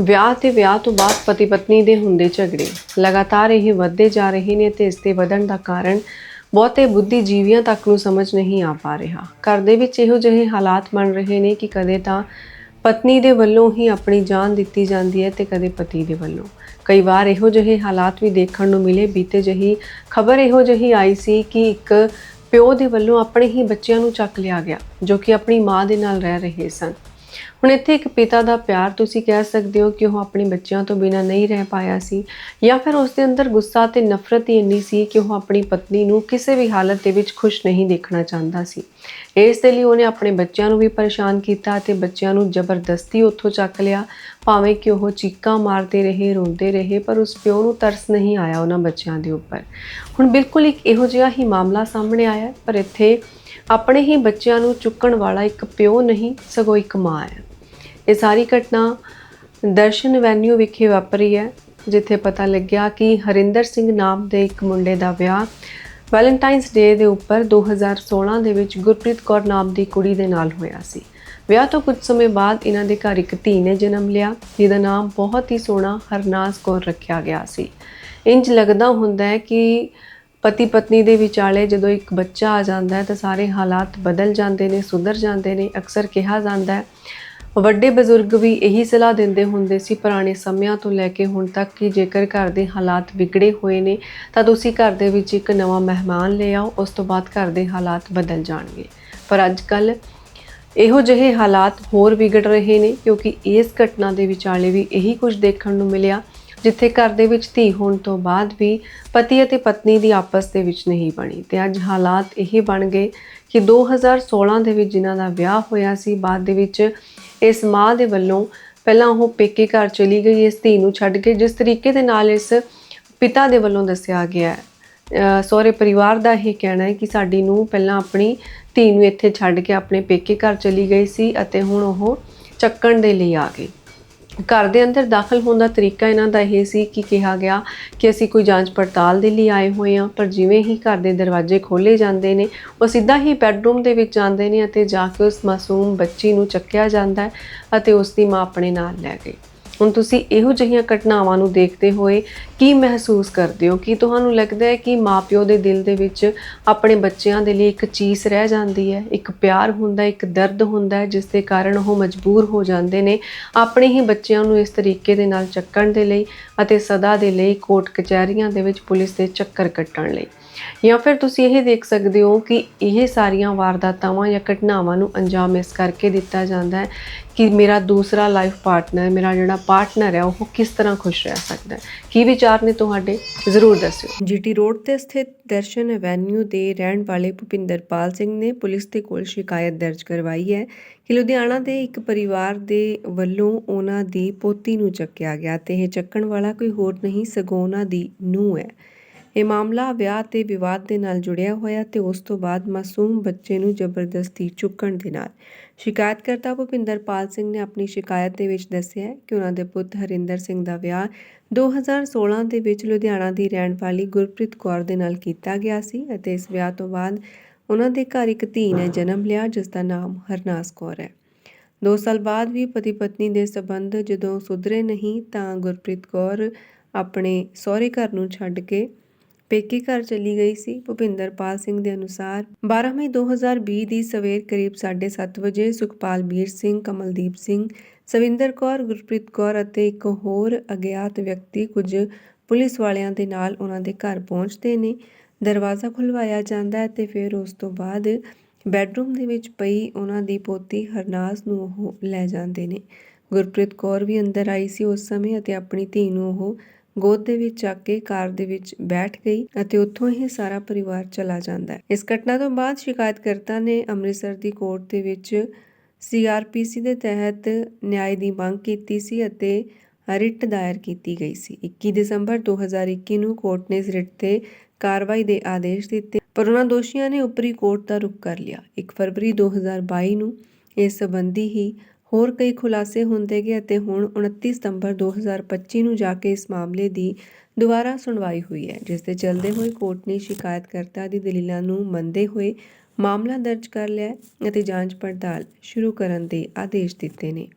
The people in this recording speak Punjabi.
ਵਿਆਹ ਤੇ ਵਿਆਹ ਤੋਂ ਬਾਅਦ ਪਤੀ ਪਤਨੀ ਦੇ ਹੁੰਦੇ ਝਗੜੇ ਲਗਾਤਾਰ ਇਹ ਵੱਧਦੇ ਜਾ ਰਹੇ ਨੇ ਤੇ ਇਸ ਦੇ ਵਧਣ ਦਾ ਕਾਰਨ ਬਹੁਤੇ ਬੁੱਧੀਜੀਵੀਆਂ ਤੱਕ ਨੂੰ ਸਮਝ ਨਹੀਂ ਆ ਪਾ ਰਿਹਾ। ਘਰ ਦੇ ਵਿੱਚ ਇਹੋ ਜਿਹੇ ਹਾਲਾਤ ਬਣ ਰਹੇ ਨੇ ਕਿ ਕਦੇ ਤਾਂ ਪਤਨੀ ਦੇ ਵੱਲੋਂ ਹੀ ਆਪਣੀ ਜਾਨ ਦਿੱਤੀ ਜਾਂਦੀ ਹੈ ਤੇ ਕਦੇ ਪਤੀ ਦੇ ਵੱਲੋਂ। ਕਈ ਵਾਰ ਇਹੋ ਜਿਹੇ ਹਾਲਾਤ ਵੀ ਦੇਖਣ ਨੂੰ ਮਿਲੇ। ਬੀਤੇ ਜਹੀ ਖਬਰ ਇਹੋ ਜਿਹੀ ਆਈ ਸੀ ਕਿ ਇੱਕ ਪਿਓ ਦੇ ਵੱਲੋਂ ਆਪਣੇ ਹੀ ਬੱਚਿਆਂ ਨੂੰ ਚੱਕ ਲਿਆ ਗਿਆ, ਜੋ ਕਿ ਆਪਣੀ ਮਾਂ ਦੇ ਨਾਲ ਰਹਿ ਰਹੇ ਸਨ। ਹੁਣ ਇੱਥੇ ਇੱਕ ਪਿਤਾ ਦਾ ਪਿਆਰ ਤੁਸੀਂ ਕਹਿ ਸਕਦੇ ਹੋ ਕਿ ਉਹ ਆਪਣੇ ਬੱਚਿਆਂ ਤੋਂ ਬਿਨਾਂ ਨਹੀਂ ਰਹਿ ਪਾਇਆ ਸੀ ਜਾਂ ਫਿਰ ਉਸ ਦੇ ਅੰਦਰ ਗੁੱਸਾ ਤੇ ਨਫ਼ਰਤ ਹੀ ਇੰਨੀ ਸੀ ਕਿ ਉਹ ਆਪਣੀ ਪਤਨੀ ਨੂੰ ਕਿਸੇ ਵੀ ਹਾਲਤ ਦੇ ਵਿੱਚ ਖੁਸ਼ ਨਹੀਂ ਦੇਖਣਾ ਚਾਹੁੰਦਾ ਸੀ। ਇਸ ਦੇ ਲਈ ਉਹਨੇ ਆਪਣੇ ਬੱਚਿਆਂ ਨੂੰ ਵੀ ਪਰੇਸ਼ਾਨ ਕੀਤਾ ਤੇ ਬੱਚਿਆਂ ਨੂੰ ਜ਼ਬਰਦਸਤੀ ਉੱਥੋਂ ਚੱਕ ਲਿਆ। ਭਾਵੇਂ ਕਿ ਉਹ ਚੀਕਾਂ ਮਾਰਦੇ ਰਹੇ, ਰੋਂਦੇ ਰਹੇ, ਪਰ ਉਸ ਪਿਓ ਨੂੰ ਤਰਸ ਨਹੀਂ ਆਇਆ ਉਹਨਾਂ ਬੱਚਿਆਂ ਦੇ ਉੱਪਰ। ਹੁਣ ਬਿਲਕੁਲ ਇੱਕ ਇਹੋ ਜਿਹਾ ਹੀ ਮਾਮਲਾ ਸਾਹਮਣੇ ਆਇਆ ਪਰ ਇੱਥੇ ਆਪਣੇ ਹੀ ਬੱਚਿਆਂ ਨੂੰ ਚੁੱਕਣ ਵਾਲਾ ਇੱਕ ਪਿਓ ਨਹੀਂ, ਸਗੋਂ ਇੱਕ ਮਾਂ ਹੈ। ਇਹ ਸਾਰੀ ਘਟਨਾ ਦਰਸ਼ਨ ਵੈਨਿਊ ਵਿਖੇ ਵਾਪਰੀ ਹੈ, ਜਿੱਥੇ ਪਤਾ ਲੱਗਿਆ ਕਿ ਹਰਿੰਦਰ ਸਿੰਘ ਨਾਮ ਦੇ ਇੱਕ ਮੁੰਡੇ ਦਾ ਵਿਆਹ ਵੈਲੈਂਟਾਈਨਸ ਡੇ ਦੇ ਉੱਪਰ 2016 ਦੇ ਵਿੱਚ ਗੁਰਪ੍ਰੀਤ ਕੌਰ ਨਾਮ ਦੀ ਕੁੜੀ ਦੇ ਨਾਲ ਹੋਇਆ ਸੀ। ਵਿਆਹ ਤੋਂ ਕੁਝ ਸਮੇਂ ਬਾਅਦ ਇਹਨਾਂ ਦੇ ਘਰ ਇੱਕ ਧੀ ਨੇ ਜਨਮ ਲਿਆ, ਜਿਹਦਾ ਨਾਮ ਬਹੁਤ ਹੀ ਸੋਹਣਾ ਹਰਨਾਜ਼ ਕੌਰ ਰੱਖਿਆ ਗਿਆ ਸੀ। ਇੰਜ ਲੱਗਦਾ ਹੁੰਦਾ ਹੈ ਕਿ ਪਤੀ ਪਤਨੀ ਦੇ ਵਿਚਾਲੇ ਜਦੋਂ ਇੱਕ ਬੱਚਾ ਆ ਜਾਂਦਾ ਹੈ ਤਾਂ ਸਾਰੇ ਹਾਲਾਤ ਬਦਲ ਜਾਂਦੇ ਨੇ, ਸੁਧਰ ਜਾਂਦੇ ਨੇ, ਅਕਸਰ ਕਿਹਾ ਜਾਂਦਾ ਹੈ ਵੱਡੇ ਬਜ਼ੁਰਗ ਵੀ ਇਹੀ ਸਲਾਹ ਦਿੰਦੇ ਹੁੰਦੇ ਸੀ ਪੁਰਾਣੇ ਸਮਿਆਂ ਤੋਂ ਲੈ ਕੇ ਹੁਣ ਤੱਕ ਕਿ ਜੇਕਰ ਘਰ ਦੇ ਹਾਲਾਤ ਵਿਗੜੇ ਹੋਏ ਨੇ ਤਾਂ ਤੁਸੀਂ ਘਰ ਦੇ ਵਿੱਚ ਇੱਕ ਨਵਾਂ ਮਹਿਮਾਨ ਲੈ ਆਓ, ਉਸ ਤੋਂ ਬਾਅਦ ਘਰ ਦੇ ਹਾਲਾਤ ਬਦਲ ਜਾਣਗੇ। ਪਰ ਅੱਜ ਕੱਲ ਇਹੋ ਜਿਹੇ ਹਾਲਾਤ ਹੋਰ ਵਿਗੜ ਰਹੇ ਨੇ ਕਿਉਂਕਿ ਇਸ ਘਟਨਾ ਦੇ ਵਿਚਾਲੇ ਵੀ ਇਹੀ ਕੁਝ ਦੇਖਣ ਨੂੰ ਮਿਲਿਆ, ਜਿੱਥੇ ਘਰ ਦੇ ਵਿੱਚ ਧੀ ਹੋਣ ਤੋਂ ਬਾਅਦ ਵੀ ਪਤੀ ਅਤੇ ਪਤਨੀ ਦੀ ਆਪਸ ਦੇ ਵਿੱਚ ਨਹੀਂ ਬਣੀ। ਤੇ ਅੱਜ ਹਾਲਾਤ ਇਹ ਬਣ ਗਏ ਕਿ 2016 ਦੇ ਵਿੱਚ ਜਿਨ੍ਹਾਂ ਦਾ ਵਿਆਹ ਹੋਇਆ ਸੀ, ਬਾਅਦ ਦੇ ਵਿੱਚ ਇਸ ਮਾਂ ਦੇ ਵੱਲੋਂ ਪਹਿਲਾਂ ਉਹ ਪੇਕੇ ਘਰ ਚਲੀ ਗਈ, ਇਸ ਧੀ ਨੂੰ ਛੱਡ ਕੇ, ਜਿਸ ਤਰੀਕੇ ਦੇ ਨਾਲ ਇਸ ਪਿਤਾ ਦੇ ਵੱਲੋਂ ਦੱਸਿਆ ਗਿਆ ਹੈ। ਸਹੁਰੇ ਪਰਿਵਾਰ ਦਾ ਇਹ ਕਹਿਣਾ ਹੈ ਕਿ ਸਾਡੀ ਨੂੰ ਪਹਿਲਾਂ ਆਪਣੀ ਧੀ ਨੂੰ ਇੱਥੇ ਛੱਡ ਕੇ ਆਪਣੇ ਪੇਕੇ ਘਰ ਚਲੀ ਗਈ ਸੀ ਅਤੇ ਹੁਣ ਉਹ ਚੱਕਣ ਦੇ ਲਈ ਆ ਗਈ। ਘਰ ਦੇ ਅੰਦਰ ਦਾਖਲ ਹੋਣ ਦਾ ਤਰੀਕਾ ਇਹਨਾਂ ਦਾ ਇਹ ਸੀ ਕਿ ਕਿਹਾ ਗਿਆ ਕਿ ਅਸੀਂ ਕੋਈ ਜਾਂਚ ਪੜਤਾਲ ਦੇ ਲਈ ਆਏ ਹੋਏ ਹਾਂ, ਪਰ ਜਿਵੇਂ ਹੀ ਘਰ ਦੇ ਦਰਵਾਜ਼ੇ ਖੋਲੇ ਜਾਂਦੇ ਨੇ, ਉਹ ਸਿੱਧਾ ਹੀ ਬੈੱਡਰੂਮ ਦੇ ਵਿੱਚ ਜਾਂਦੇ ਨੇ ਅਤੇ ਜਾ ਕੇ ਉਸ ਮਾਸੂਮ ਬੱਚੀ ਨੂੰ ਚੱਕਿਆ ਜਾਂਦਾ ਹੈ ਅਤੇ ਉਸ ਦੀ ਮਾਂ ਆਪਣੇ ਨਾਲ ਲੈ ਗਈ। ਹੁਣ ਤੁਸੀਂ ਇਹੋ ਜਿਹੀਆਂ ਘਟਨਾਵਾਂ ਨੂੰ ਦੇਖਦੇ ਹੋਏ ਕੀ ਮਹਿਸੂਸ ਕਰਦੇ ਹੋ? ਕੀ ਤੁਹਾਨੂੰ ਲੱਗਦਾ ਹੈ ਕਿ ਮਾਪਿਓ ਦੇ ਦਿਲ ਦੇ ਵਿੱਚ ਆਪਣੇ ਬੱਚਿਆਂ ਦੇ ਲਈ ਇੱਕ ਚੀਸ ਰਹਿ ਜਾਂਦੀ ਹੈ? ਇੱਕ ਪਿਆਰ ਹੁੰਦਾ, ਇੱਕ ਦਰਦ ਹੁੰਦਾ ਜਿਸ ਦੇ ਕਾਰਨ ਉਹ ਮਜਬੂਰ ਹੋ ਜਾਂਦੇ ਨੇ ਆਪਣੇ ਹੀ ਬੱਚਿਆਂ ਨੂੰ ਇਸ ਤਰੀਕੇ ਦੇ ਨਾਲ ਚੱਕਣ ਦੇ ਲਈ ਅਤੇ ਸਦਾ ਦੇ ਲਈ ਕੋਰਟ ਕਚਹਿਰੀਆਂ ਦੇ ਵਿੱਚ ਪੁਲਿਸ ਦੇ ਚੱਕਰ ਕੱਟਣ ਲਈ? ਜਾਂ ਫਿਰ ਤੁਸੀਂ ਇਹ ਦੇਖ ਸਕਦੇ ਹੋ ਕਿ ਇਹ ਸਾਰੀਆਂ ਵਾਰਦਾਤਾਵਾਂ ਜਾਂ ਘਟਨਾਵਾਂ ਨੂੰ ਅੰਜਾਮ ਇਸ ਕਰਕੇ ਦਿੱਤਾ ਜਾਂਦਾ ਹੈ ਕਿ ਮੇਰਾ ਦੂਸਰਾ ਲਾਈਫ ਪਾਰਟਨਰ ਮੇਰਾ ਜਿਹੜਾ ਪਾਰਟਨਰ ਹੈ, ਉਹ ਕਿਸ ਤਰ੍ਹਾਂ ਖੁਸ਼ ਰਹਿ ਸਕਦਾ ਹੈ? ਕੀ ਵਿਚਾਰ ਨੇ ਤੁਹਾਡੇ? ਜ਼ਰੂਰ ਦੱਸਿਓ। ਜੀਟੀ ਰੋਡ ਤੇ ਸਥਿਤ ਦਰਸ਼ਨ ਐਵੈਨਿਊ ਦੇ ਰਹਿਣ ਵਾਲੇ ਭੁਪਿੰਦਰਪਾਲ ਸਿੰਘ ਨੇ ਪੁਲਿਸ ਦੇ ਕੋਲ ਸ਼ਿਕਾਇਤ ਦਰਜ ਕਰਵਾਈ ਹੈ ਕਿ ਲੁਧਿਆਣਾ ਦੇ ਇੱਕ ਪਰਿਵਾਰ ਦੇ ਵੱਲੋਂ ਉਹਨਾਂ ਦੀ ਪੋਤੀ ਨੂੰ ਚੱਕਿਆ ਗਿਆ ਤੇ ਇਹ ਚੱਕਣ ਵਾਲਾ ਕੋਈ ਹੋਰ ਨਹੀਂ, ਸਗੋਂ ਉਹਨਾਂ ਦੀ ਨੂੰਹ ਹੈ। ਇਹ ਮਾਮਲਾ ਵਿਆਹ ਤੇ ਵਿਵਾਦ ਦੇ ਨਾਲ ਜੁੜਿਆ ਹੋਇਆ ਤੇ ਉਸ ਤੋਂ ਬਾਅਦ ਮਾਸੂਮ ਬੱਚੇ ਨੂੰ ਜ਼ਬਰਦਸਤੀ ਚੁੱਕਣ ਦੇ ਨਾਲ। ਸ਼ਿਕਾਇਤਕਰਤਾ ਭੁਪਿੰਦਰਪਾਲ ਸਿੰਘ ਨੇ ਆਪਣੀ ਸ਼ਿਕਾਇਤ ਦੇ ਵਿੱਚ ਦੱਸਿਆ ਕਿ ਉਹਨਾਂ ਦੇ ਪੁੱਤ ਹਰਿੰਦਰ ਸਿੰਘ ਦਾ ਵਿਆਹ 2016 ਦੇ ਵਿੱਚ ਲੁਧਿਆਣਾ ਦੀ ਰਹਿਣ ਵਾਲੀ ਗੁਰਪ੍ਰੀਤ ਕੌਰ ਦੇ ਨਾਲ ਕੀਤਾ ਗਿਆ ਸੀ ਅਤੇ ਇਸ ਵਿਆਹ ਤੋਂ ਬਾਅਦ ਉਹਨਾਂ ਦੇ ਘਰ ਇੱਕ ਧੀ ਨੇ ਜਨਮ ਲਿਆ, ਜਿਸ ਦਾ ਨਾਮ ਹਰਨਾਸ ਕੌਰ ਹੈ। 2 ਸਾਲ ਬਾਅਦ ਵੀ ਪਤੀ ਪਤਨੀ ਦੇ ਸਬੰਧ ਜਦੋਂ ਸੁਧਰੇ ਨਹੀਂ ਤਾਂ ਗੁਰਪ੍ਰੀਤ ਕੌਰ ਆਪਣੇ ਸਹੁਰੇ ਘਰ ਨੂੰ ਛੱਡ ਕੇ ਪੇਕੇ ਘਰ ਚਲੀ ਗਈ ਸੀ ਭੁਪਿੰਦਰਪਾਲ ਸਿੰਘ ਦੇ ਅਨੁਸਾਰ 12 ਮਈ 2020 ਦੀ ਸਵੇਰ ਕਰੀਬ 7:30 ਵਜੇ ਸੁਖਪਾਲ ਵੀਰ ਸਿੰਘ, ਕਮਲਦੀਪ ਸਿੰਘ, ਸਵਿੰਦਰ ਕੌਰ, ਗੁਰਪ੍ਰੀਤ ਕੌਰ ਅਤੇ ਇੱਕ ਹੋਰ ਅਗਿਆਤ ਵਿਅਕਤੀ ਕੁਝ ਪੁਲਿਸ ਵਾਲਿਆਂ ਦੇ ਨਾਲ ਉਹਨਾਂ ਦੇ ਘਰ ਪਹੁੰਚਦੇ ਨੇ। ਦਰਵਾਜ਼ਾ ਖੁਲਵਾਇਆ ਜਾਂਦਾ ਹੈ ਤੇ ਫਿਰ ਉਸ ਤੋਂ ਬਾਅਦ ਬੈੱਡਰੂਮ ਦੇ ਵਿੱਚ ਪਈ ਉਹਨਾਂ ਦੀ ਪੋਤੀ ਹਰਨਾਜ਼ ਨੂੰ ਉਹ ਲੈ ਜਾਂਦੇ ਨੇ। ਗੁਰਪ੍ਰੀਤ ਕੌਰ ਵੀ ਅੰਦਰ ਆਈ ਸੀ ਉਸ ਸਮੇਂ ਅਤੇ ਆਪਣੀ ਧੀ ਨੂੰ ਉਹ ਗੋਦ ਦੇ ਵਿੱਚ ਚੱਕ ਕੇ ਕਾਰ ਦੇ ਵਿੱਚ ਬੈਠ ਗਈ ਅਤੇ ਉੱਥੋਂ ਹੀ ਸਾਰਾ ਪਰਿਵਾਰ ਚਲਾ ਜਾਂਦਾ ਹੈ। ਇਸ ਘਟਨਾ ਤੋਂ ਬਾਅਦ ਸ਼ਿਕਾਇਤਕਰਤਾ ਨੇ ਅੰਮ੍ਰਿਤਸਰ ਦੀ ਕੋਰਟ ਦੇ ਵਿੱਚ ਸੀਆਰਪੀਸੀ ਦੇ ਤਹਿਤ ਨਿਆਂ ਦੀ ਮੰਗ ਕੀਤੀ ਸੀ ਅਤੇ ਰਿਟ ਦਾਇਰ ਕੀਤੀ ਗਈ ਸੀ। 21 ਦਸੰਬਰ 2021 ਨੂੰ ਕੋਰਟ ਨੇ ਇਸ ਰਿਟ ਤੇ ਕਾਰਵਾਈ ਦੇ ਆਦੇਸ਼ ਦਿੱਤੇ, ਪਰ ਉਹਨਾਂ ਦੋਸ਼ੀਆਂ ਨੇ ਉੱਪਰੀ ਕੋਰਟ ਦਾ ਰੁਖ ਕਰ ਲਿਆ। 1 ਫਰਵਰੀ 2022 ਨੂੰ ਇਸ ਸੰਬੰਧੀ ਹੀ ਹੋਰ ਕਈ ਖੁਲਾਸੇ ਹੁੰਦੇ ਗਏ ਅਤੇ ਹੁਣ 29 ਸਤੰਬਰ 2025 ਨੂੰ ਜਾ ਕੇ ਇਸ ਮਾਮਲੇ ਦੀ ਦੁਬਾਰਾ ਸੁਣਵਾਈ ਹੋਈ ਹੈ, ਜਿਸ ਦੇ ਚੱਲਦੇ ਹੋਏ ਕੋਰਟ ਨੇ ਸ਼ਿਕਾਇਤਕਰਤਾ ਦੀ ਦਲੀਲਾਂ ਨੂੰ ਮੰਨਦੇ ਹੋਏ ਮਾਮਲਾ ਦਰਜ ਕਰ ਲਿਆ ਅਤੇ ਜਾਂਚ ਪੜਤਾਲ ਸ਼ੁਰੂ ਕਰਨ ਦੇ ਆਦੇਸ਼ ਦਿੱਤੇ ਨੇ।